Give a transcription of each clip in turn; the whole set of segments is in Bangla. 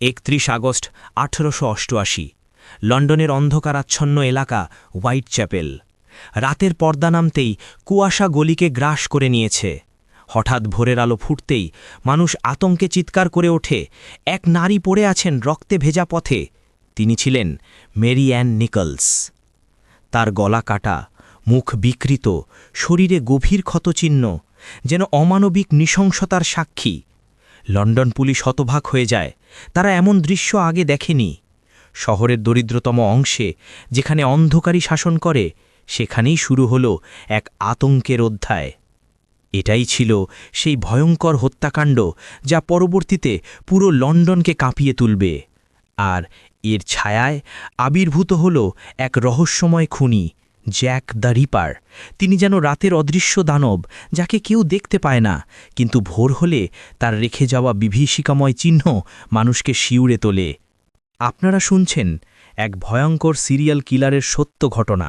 একত্রিশ আগস্ট আঠেরোশো অষ্টআশি, লন্ডনের অন্ধকারাচ্ছন্ন এলাকা হোয়াইট চ্যাপেল রাতের পর্দা নামতেই কুয়াশা গলিকে গ্রাস করে নিয়েছে। হঠাৎ ভোরের আলো ফুটতেই মানুষ আতঙ্কে চিৎকার করে ওঠে, এক নারী পড়ে আছেন রক্তে ভেজা পথে, তিনি ছিলেন মেরি অ্যান নিকলস। তার গলা কাটা, মুখ বিকৃত, শরীরে গভীর ক্ষতচিহ্ন, যেন অমানবিক নৃশংসতার সাক্ষী। লন্ডন পুলিশ হতভাগ হয়ে যায়। তারা এমন দৃশ্য আগে দেখেনি। শহরের দরিদ্রতম অংশে যেখানে অন্ধকারী শাসন করে, সেখানেই শুরু হল এক আতঙ্কের অধ্যায়। এটাই ছিল সেই ভয়ঙ্কর হত্যাকাণ্ড যা পরবর্তীতে পুরো লন্ডনকে কাঁপিয়ে তুলবে। আর এর ছায়ায় আবির্ভূত হল এক রহস্যময় খুনি জ্যাক দ্য রিপার। তিনি যেন রাতের অদৃশ্য দানব, যাকে কেউ দেখতে পায় না, কিন্তু ভোর হলে তার রেখে যাওয়া বিভীষিকাময় চিহ্ন মানুষকে শিউরে তোলে। আপনারা শুনছেন এক ভয়ঙ্কর সিরিয়াল কিলারের সত্য ঘটনা।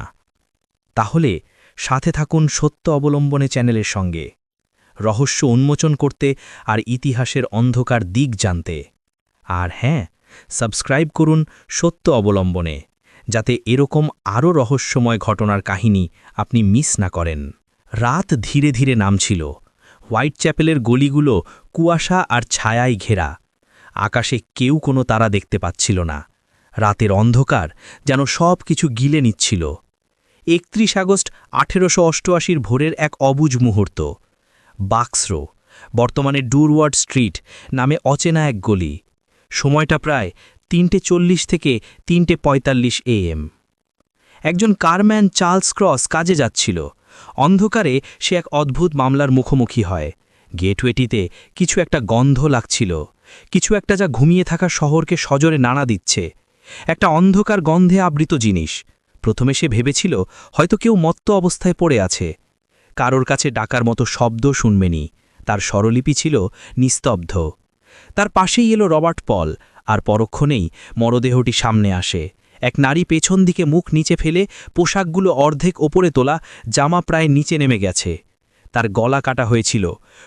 তাহলে সাথে থাকুন সত্য অবলম্বনে চ্যানেলের সঙ্গে। রহস্য উন্মোচন করতে আর ইতিহাসের অন্ধকার দিক জানতে। আর হ্যাঁ সাবস্ক্রাইব করুন সত্য অবলম্বনে। যাতে এরকম আরও রহস্যময় ঘটনার কাহিনী আপনি মিস না করেন। রাত ধীরে ধীরে নামছিল। হোয়াইট চ্যাপেলের গলিগুলো কুয়াশা আর ছায়ায় ঘেরা। আকাশে কেউ কোনো তারা দেখতে পাচ্ছিল না। রাতের অন্ধকার যেন সব কিছু গিলে নিচ্ছিল। একত্রিশ আগস্ট আঠেরোশো অষ্টআশির ভোরের এক অবুজ মুহূর্ত। বাক্সরো, বর্তমানে ডুরওয়ার্ড স্ট্রিট, নামে অচেনা এক গলি। সময়টা প্রায় তিনটে চল্লিশ থেকে তিনটে পঁয়তাল্লিশ এএম একজন কারম্যান চার্লস ক্রস কাজে যাচ্ছিল। অন্ধকারে সে এক অদ্ভুত মামলার মুখোমুখি হয়। গেটওয়েটিতে কিছু একটা গন্ধ লাগছিল। কিছু একটা যা ঘুমিয়ে থাকা শহরকে সজরে নাড়া দিচ্ছে। একটা অন্ধকার গন্ধে আবৃত জিনিস। প্রথমে সে ভেবেছিল, হয়তো কেউ মত্ত অবস্থায় পড়ে আছে। কারোর কাছে ডাকার মতো শব্দ শুনবেনি। তার স্বরলিপি ছিল নিস্তব্ধ। তার পাশেই এলো রবার্ট পল আর পরক্ষণেই মরদেহটি সামনে আসে। এক নারী পেছন দিকে মুখ নিচে ফেলে পোশাকগুলো অর্ধেক ওপরে তোলা, জামা প্রায় নিচে নেমে গেছে। তার গলা কাটা হয়েছিল।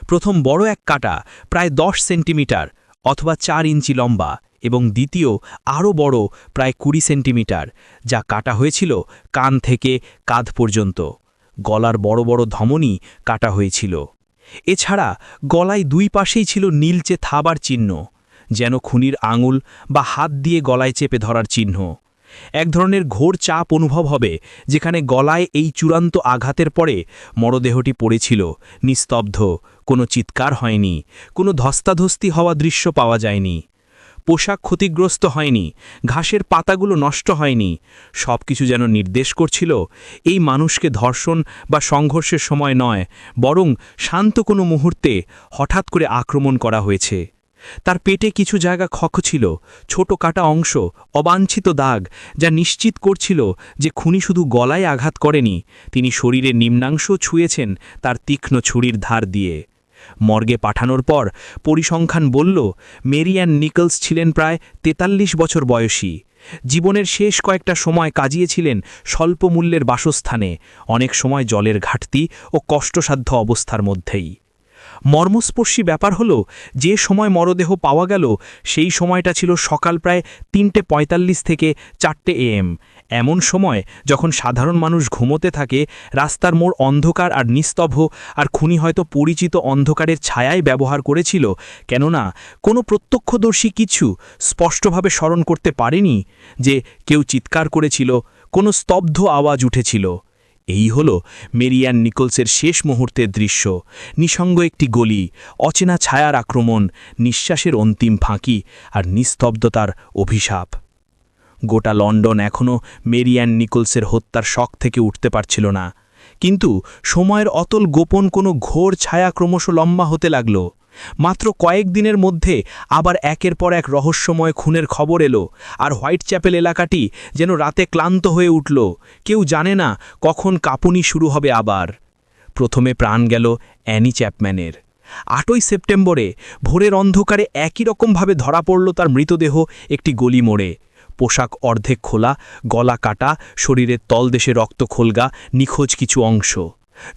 প্রথম বড় এক কাটা প্রায় দশ সেন্টিমিটার অথবা চার ইঞ্চি লম্বা এবং দ্বিতীয় আরও বড় প্রায় কুড়ি সেন্টিমিটার, যা কাটা হয়েছিল কান থেকে কাঁধ পর্যন্ত। গলার বড় বড় ধমনী কাটা হয়েছিল। এছাড়া গলায় দুই পাশেই ছিল নীলচে থাবার চিহ্ন। যেন খুনির আঙুল বা হাত দিয়ে গলায় চেপে ধরার চিহ্ন। এক ধরনের ঘোর চাপ অনুভব হবে, যেখানে গলায় এই চূড়ান্ত আঘাতের পরে মরদেহটি পড়েছিল, নিস্তব্ধ, কোনো চিৎকার হয়নি, কোনো ধস্তাধস্তি হওয়া দৃশ্য পাওয়া যায়নি। পোশাক ক্ষতিগ্রস্ত হয়নি, ঘাসের পাতাগুলো নষ্ট হয়নি সব কিছু যেন নির্দেশ করছিল, এই মানুষকে ধর্ষণ বা সংঘর্ষের সময় নয়, বরং শান্ত কোনো মুহূর্তে হঠাৎ করে আক্রমণ করা হয়েছে। তার পেটে কিছু জায়গা খখ ছিল, ছোট কাটা অংশ, অবাঞ্ছিত দাগ, যা নিশ্চিত করছিল যে খুনি শুধু গলায় আঘাত করেনি, তিনি শরীরের নিম্নাংশ ছুঁয়েছেন তার তীক্ষ্ণ ছুরির ধার দিয়ে। মর্গে পাঠানোর পর পরিসংখ্যান বলল, মেরিয়ান নিকলস ছিলেন প্রায় ৪৩ বছর বয়সী। জীবনের শেষ কয়েকটা সময় কাজিয়েছিলেন স্বল্প মূল্যের বাসস্থানে, অনেক সময় জলের ঘাটতি ও কষ্টসাধ্য অবস্থার মধ্যেই। মর্মস্পর্শী ব্যাপার হলো, যে সময় মরদেহ পাওয়া গেল, সেই সময়টা ছিল সকাল প্রায় তিনটে পঁয়তাল্লিশ থেকে চারটে এএম। এমন সময়, যখন সাধারণ মানুষ ঘুমোতে থাকে, রাস্তার মোড় অন্ধকার আর নিস্তব্ধ, আর খুনি হয়তো পরিচিত অন্ধকারের ছায়াই ব্যবহার করেছিল, কেননা কোনো প্রত্যক্ষদর্শী কিছু স্পষ্টভাবে স্মরণ করতে পারেনি যে কেউ চিৎকার করেছিল, কোনো স্তব্ধ আওয়াজ উঠেছিল। এই হল মেরিয়ান নিকলসের শেষ মুহূর্তের দৃশ্য। নিসঙ্গ একটি গলি, অচেনা ছায়ার আক্রমণ, নিঃশ্বাসের অন্তিম ফাঁকি আর নিস্তব্ধতার অভিশাপ। গোটা লন্ডন এখনও মেরিয়ান নিকলসের হত্যার শখ থেকে উঠতে পারছিল না। কিন্তু সময়ের অতল গোপন কোনো ঘোর ছায়া ক্রমশ লম্বা হতে লাগল। মাত্র কয়েক দিনের মধ্যে আবার একের পর এক রহস্যময় খুনের খবর এলো, আর হোয়াইট চ্যাপেল এলাকাটি যেন রাতে ক্লান্ত হয়ে উঠল। কেউ জানে না কখন কাপুনি শুরু হবে আবার। প্রথমে প্রাণ গেল অ্যানি চ্যাপম্যানের। আটই সেপ্টেম্বরে ভোরের অন্ধকারে একই রকমভাবে ধরা পড়ল তার মৃতদেহ একটি গলি মোড়ে। পোশাক অর্ধেক খোলা, গলা কাটা শরীরের তলদেশে রক্ত খোলগা, নিখোঁজ কিছু অংশ।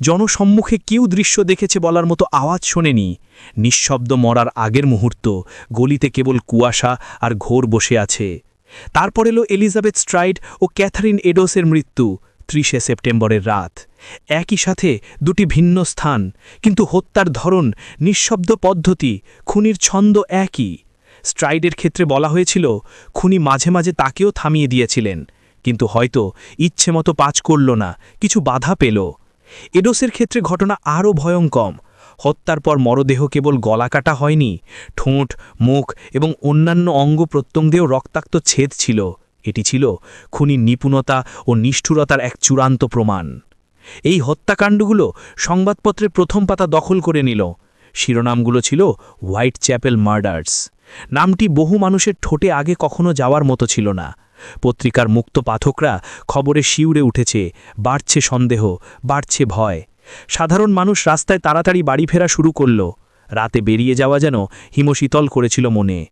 জনসম্মুখে কেউ দৃশ্য দেখেছে বলার মতো আওয়াজ শোনেনি। নিঃশব্দ মরার আগের মুহূর্ত, গলিতে কেবল কুয়াশা আর ঘোর বসে আছে। তারপর এলো এলিজাবেথ স্ট্রাইড ও ক্যাথারিন এডোসের মৃত্যু, ত্রিশে সেপ্টেম্বরের রাত। একই সাথে দুটি ভিন্ন স্থান, কিন্তু হত্যার ধরন, নিঃশব্দ পদ্ধতি, খুনির ছন্দ একই। স্ট্রাইডের ক্ষেত্রে বলা হয়েছিল, খুনি মাঝে মাঝে তাকেও থামিয়ে দিয়েছিলেন, কিন্তু হয়তো ইচ্ছে মতো পাচ করল না, কিছু বাধা পেল। এডোসের ক্ষেত্রে ঘটনা আরও ভয়ঙ্কম। হত্যার পর মরদেহ কেবল গলা কাটা হয়নি, ঠোঁট, মুখ এবং অন্যান্য অঙ্গ প্রত্যঙ্গেও রক্তাক্ত ছেদ ছিল। এটি ছিল খুনির নিপুণতা ও নিষ্ঠুরতার এক চূড়ান্ত প্রমাণ। এই হত্যাকাণ্ডগুলো সংবাদপত্রের প্রথম পাতা দখল করে নিল। শিরোনামগুলো ছিল হোয়াইট চ্যাপেল মার্ডার্স। নামটি বহু মানুষের ঠোঁটে আগে কখনো যাওয়ার মতো ছিল না। পত্রিকার মুক্ত পাঠকরা খবরে শিউরে উঠেছে, বাড়ছে সন্দেহ, বাড়ছে ভয়। সাধারণ মানুষ রাস্তায় তাড়াতাড়ি বাড়ি ফেরা শুরু করল। রাতে বেরিয়ে যাওয়া যেন হিমশীতল করেছিল মনে।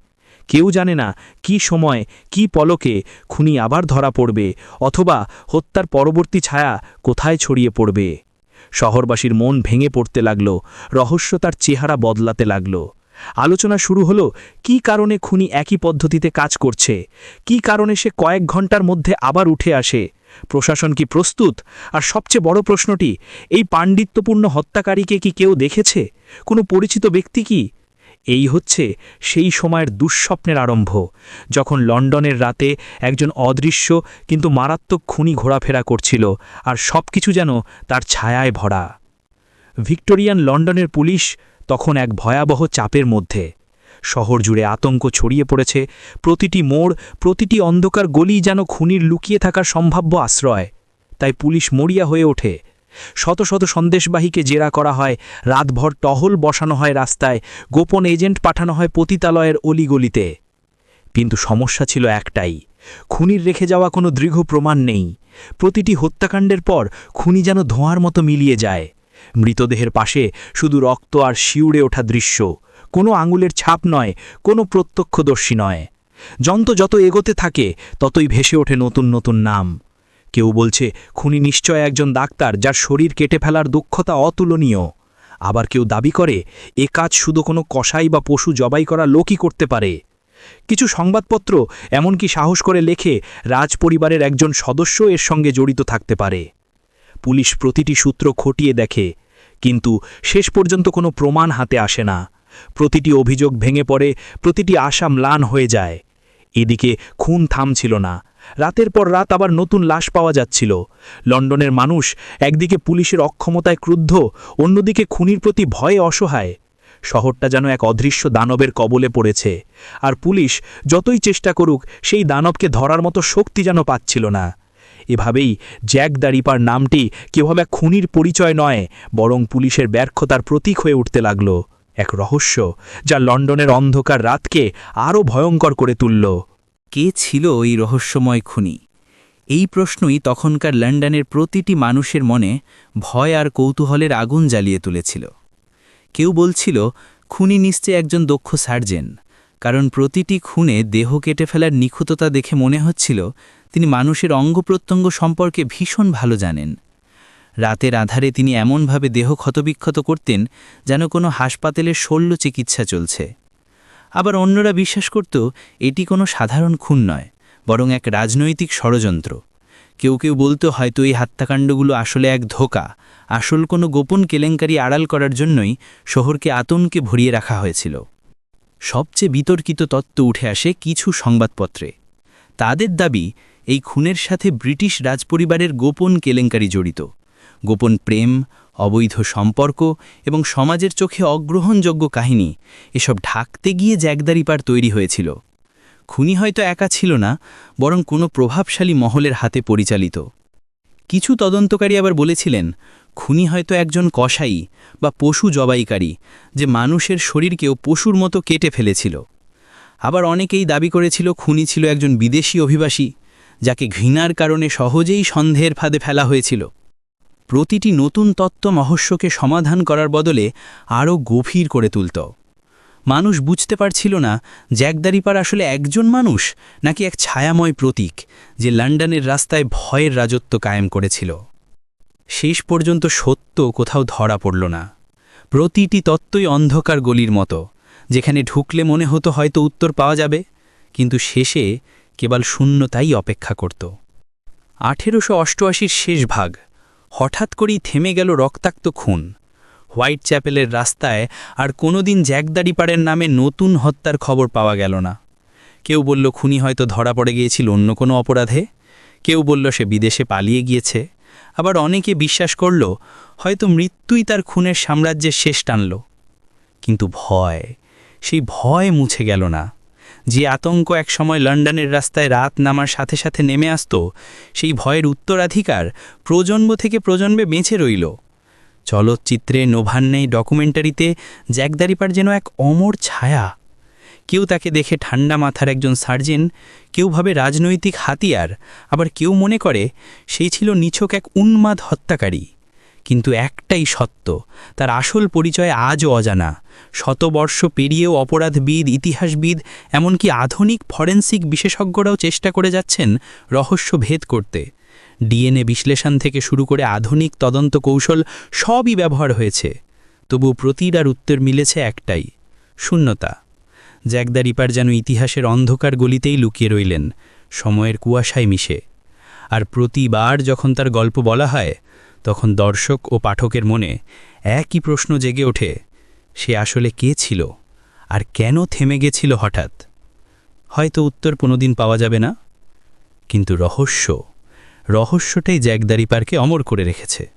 কেউ জানে না কি সময়, কি পলকে খুনি আবার ধরা পড়বে অথবা হত্যার পরবর্তী ছায়া কোথায় ছড়িয়ে পড়বে। শহরবাসীর মন ভেঙে পড়তে লাগল, রহস্য তার চেহারা বদলাতে লাগল। আলোচনা শুরু হলো, কি কারণে খুনি একই পদ্ধতিতে কাজ করছে? কি কারণে সে কয়েক ঘণ্টার মধ্যে আবার উঠে আসে? প্রশাসন কি প্রস্তুত? আর সবচেয়ে বড় প্রশ্নটি, এই পাণ্ডিত্যপূর্ণ হত্যাকারীকে কি কেউ দেখেছে? কোনো পরিচিত ব্যক্তি কি? এই হচ্ছে সেই সময়ের দুঃস্বপ্নের আরম্ভ, যখন লন্ডনের রাতে একজন অদৃশ্য কিন্তু মারাত্মক খুনি ঘোরাফেরা করছিল আর সব কিছু যেন তার ছায়ায় ভরা। ভিক্টোরিয়ান লন্ডনের পুলিশ তখন এক ভয়াবহ চাপের মধ্যে। শহর জুড়ে আতঙ্ক ছড়িয়ে পড়েছে, প্রতিটি মোড়, প্রতিটি অন্ধকার গলি যেন খুনির লুকিয়ে থাকার সম্ভাব্য আশ্রয়। তাই পুলিশ মরিয়া হয়ে ওঠে। শত শত সন্দেশবাহীকে জেরা করা হয়, রাতভর টহল বসানো হয় রাস্তায়, গোপন এজেন্ট পাঠানো হয় পতিতালয়ের অলিগলিতে। কিন্তু সমস্যা ছিল একটাই, খুনির রেখে যাওয়া কোনো দৃঢ় প্রমাণ নেই। প্রতিটি হত্যাকাণ্ডের পর খুনি যেন ধোঁয়ার মতো মিলিয়ে যায়। মৃতদেহের পাশে শুধু রক্ত আর শিউড়ে ওঠা দৃশ্য। কোনো আঙুলের ছাপ নয়, কোনো প্রত্যক্ষদর্শী নয়। যন্ত্র যত এগোতে থাকে, ততই ভেসে ওঠে নতুন নতুন নাম। কেউ বলছে, খুনি নিশ্চয় একজন ডাক্তার যার শরীর কেটে ফেলার দক্ষতা অতুলনীয়। আবার কেউ দাবি করে, এ কাজ শুধু কোনো কসাই বা পশু জবাই করা লোকই করতে পারে। কিছু সংবাদপত্র এমনকি সাহস করে লেখে, রাজপরিবারের একজন সদস্য এর সঙ্গে জড়িত থাকতে পারে। পুলিশ প্রতিটি সূত্র খটিয়ে দেখে, কিন্তু শেষ পর্যন্ত কোনো প্রমাণ হাতে আসে না। প্রতিটি অভিযোগ ভেঙে পড়ে, প্রতিটি আশা ম্লান হয়ে যায়। এদিকে খুন থামছিল না। রাতের পর রাত আবার নতুন লাশ পাওয়া যাচ্ছিল। লন্ডনের মানুষ একদিকে পুলিশের অক্ষমতায় ক্রুদ্ধ, অন্যদিকে খুনির প্রতি ভয়ে অসহায়। শহরটা যেন এক অদৃশ্য দানবের কবলে পড়েছে। আর পুলিশ যতই চেষ্টা করুক, সেই দানবকে ধরার মতো শক্তি যেন পাচ্ছিল না। এভাবেই জ্যাক দাড়িপার নামটি কেভাবে খুনির পরিচয় নয়, বরং পুলিশের ব্যর্থতার প্রতীক হয়ে উঠতে লাগল। এক রহস্য যা লন্ডনের অন্ধকার রাতকে আরও ভয়ঙ্কর করে তুলল। কে ছিল ওই রহস্যময় খুনি? এই প্রশ্নই তখনকার লন্ডনের প্রতিটি মানুষের মনে ভয় আর কৌতূহলের আগুন জ্বালিয়ে তুলেছিল। কেউ বলছিল, খুনি নিশ্চয় একজন দক্ষ সার্জেন, কারণ প্রতিটি খুনে দেহ কেটে ফেলার নিখুততা দেখে মনে হচ্ছিল তিনি মানুষের অঙ্গপ্রত্যঙ্গ সম্পর্কে ভীষণ ভালো জানেন। রাতের আধারে তিনি এমনভাবে দেহ ক্ষতবিক্ষত করতেন যেন কোনো হাসপাতালের শল্য চিকিৎসা চলছে। আবার অন্যরা বিশ্বাস করত, এটি কোনো সাধারণ খুন নয়, বরং এক রাজনৈতিক ষড়যন্ত্র। কেউ কেউ বলতো, হয়তো এই হত্যাকাণ্ডগুলো আসলে এক ধোকা। আসল কোনো গোপন কেলেঙ্কারি আড়াল করার জন্যই শহরকে আতঙ্কে ভরিয়ে রাখা হয়েছিল। সবচেয়ে বিতর্কিত তত্ত্ব উঠে আসে কিছু সংবাদপত্রে। তাদের দাবি এই খুনের সাথে ব্রিটিশ রাজপরিবারের গোপন কেলেঙ্কারি জড়িত। গোপন প্রেম, অবৈধ সম্পর্ক এবং সমাজের চোখে অগ্রহণযোগ্য কাহিনী এসব ঢাকতে গিয়ে জ্যাকদারিপার তৈরি হয়েছিল। খুনি হয়তো একা ছিল না, বরং কোনো প্রভাবশালী মহলের হাতে পরিচালিত। কিছু তদন্তকারী আবার বলেছিলেন, খুনি হয়তো একজন কসাই বা পশু জবাইকারী যে মানুষের শরীরকেও পশুর মতো কেটে ফেলেছিল। আবার অনেকেই দাবি করেছিল খুনি ছিল একজন বিদেশি অভিবাসী। যাকে ঘৃণার কারণে সহজেই সন্দেহের ফাঁদে ফেলা হয়েছিল। প্রতিটি নতুন তত্ত্ব মহস্যকে সমাধান করার বদলে আরও গভীর করে তুলত। মানুষ বুঝতে পারছিল না, জ্যাকদারিপার আসলে একজন মানুষ নাকি এক ছায়াময় প্রতীক যে লন্ডনের রাস্তায় ভয়ের রাজত্ব কায়েম করেছিল। শেষ পর্যন্ত সত্য কোথাও ধরা পড়ল না। প্রতিটি তত্ত্বই অন্ধকার গলির মতো, যেখানে ঢুকলে মনে হতো হয়তো উত্তর পাওয়া যাবে, কিন্তু শেষে কেবল শূন্যতাই অপেক্ষা করত। আঠেরোশো অষ্টআশির শেষ ভাগ। হঠাৎ করেই থেমে গেল রক্তাক্ত খুন। হোয়াইট চ্যাপেলের রাস্তায় আর কোনোদিন জ্যাকদারিপাড়ের নামে নতুন হত্যার খবর পাওয়া গেল না। কেউ বলল, খুনি হয়তো ধরা পড়ে গিয়েছিল অন্য কোনো অপরাধে কেউ বলল, সে বিদেশে পালিয়ে গিয়েছে আবার অনেকে বিশ্বাস করল, হয়তো মৃত্যুই তার খুনের সাম্রাজ্যের শেষ টানল কিন্তু ভয়, সেই ভয় মুছে গেল না। যে আতঙ্ক একসময় লন্ডনের রাস্তায় রাত নামার সাথে সাথে নেমে আসত, সেই ভয়ের উত্তরাধিকার প্রজন্ম থেকে প্রজন্মে বেঁচে রইল। চলচ্চিত্রে নোভান্নে ডকুমেন্টারিতে, জ্যাকদারিপার যেন এক অমর ছায়া। কেউ তাকে দেখে ঠান্ডা মাথার একজন সার্জেন, কেউ ভাবে রাজনৈতিক হাতিয়ার, আবার কেউ মনে করে সেই ছিল নিছক এক উন্মাদ হত্যাকারী। কিন্তু একটাই সত্য, তার আসল পরিচয় আজও অজানা। শতবর্ষ পেরিয়েও অপরাধবিদ, ইতিহাসবিদ, এমনকি আধুনিক ফরেন্সিক বিশেষজ্ঞরাও চেষ্টা করে যাচ্ছেন রহস্য ভেদ করতে। ডিএনএ বিশ্লেষণ থেকে শুরু করে আধুনিক তদন্ত কৌশল সবই ব্যবহার হয়েছে। তবু প্রতিটার উত্তর মিলেছে একটাই, শূন্যতা। জ্যাকদা রিপার যেন ইতিহাসের অন্ধকার গলিতেই লুকিয়ে রইলেন, সময়ের কুয়াশায় মিশে। আর প্রতিবার যখন তার গল্প বলা হয় তখন দর্শক ও পাঠকের মনে একই প্রশ্ন জেগে ওঠে, সে আসলে কে ছিল আর কেন থেমে গেছিল হঠাৎ? হয়তো উত্তর কোনোদিন পাওয়া যাবে না। কিন্তু রহস্য, রহস্যটাই জ্যাকদারি পার্কে অমর করে রেখেছে।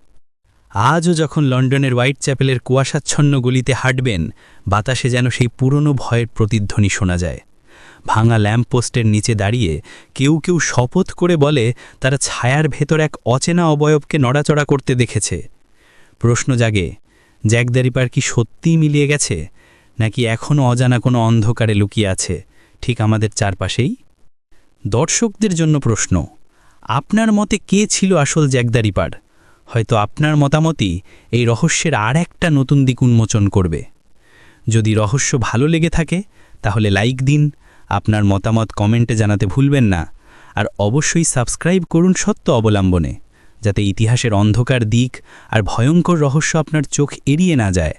আজও যখন লন্ডনের হোয়াইট চ্যাপেলের কুয়াশাচ্ছন্ন গলিতে হাঁটবেন, বাতাসে যেন সেই পুরনো ভয়ের প্রতিধ্বনি শোনা যায়। ভাঙা ল্যাম্পপোস্টের নিচে দাঁড়িয়ে কেউ কেউ শপথ করে বলে, তারা ছায়ার ভেতর এক অচেনা অবয়বকে নড়াচড়া করতে দেখেছে। প্রশ্ন জাগে জ্যাকদারিপার কি সত্যিই মিলিয়ে গেছে, নাকি এখনও অজানা কোনো অন্ধকারে লুকিয়ে আছে? ঠিক আমাদের চারপাশেই? দর্শকদের জন্য প্রশ্ন, আপনার মতে কে ছিল আসল জ্যাকদারিপার হয়তো আপনার মতামতই এই রহস্যের আর একটা নতুন দিক উন্মোচন করবে। যদি রহস্য ভালো লেগে থাকে, তাহলে লাইক দিন আপনার মতামত কমেন্টে জানাতে ভুলবেন না। আর অবশ্যই সাবস্ক্রাইব করুন সত্য অবলম্বনে, যাতে ইতিহাসের অন্ধকার দিক আর ভয়ঙ্কর রহস্য আপনার চোখ এড়িয়ে না যায়।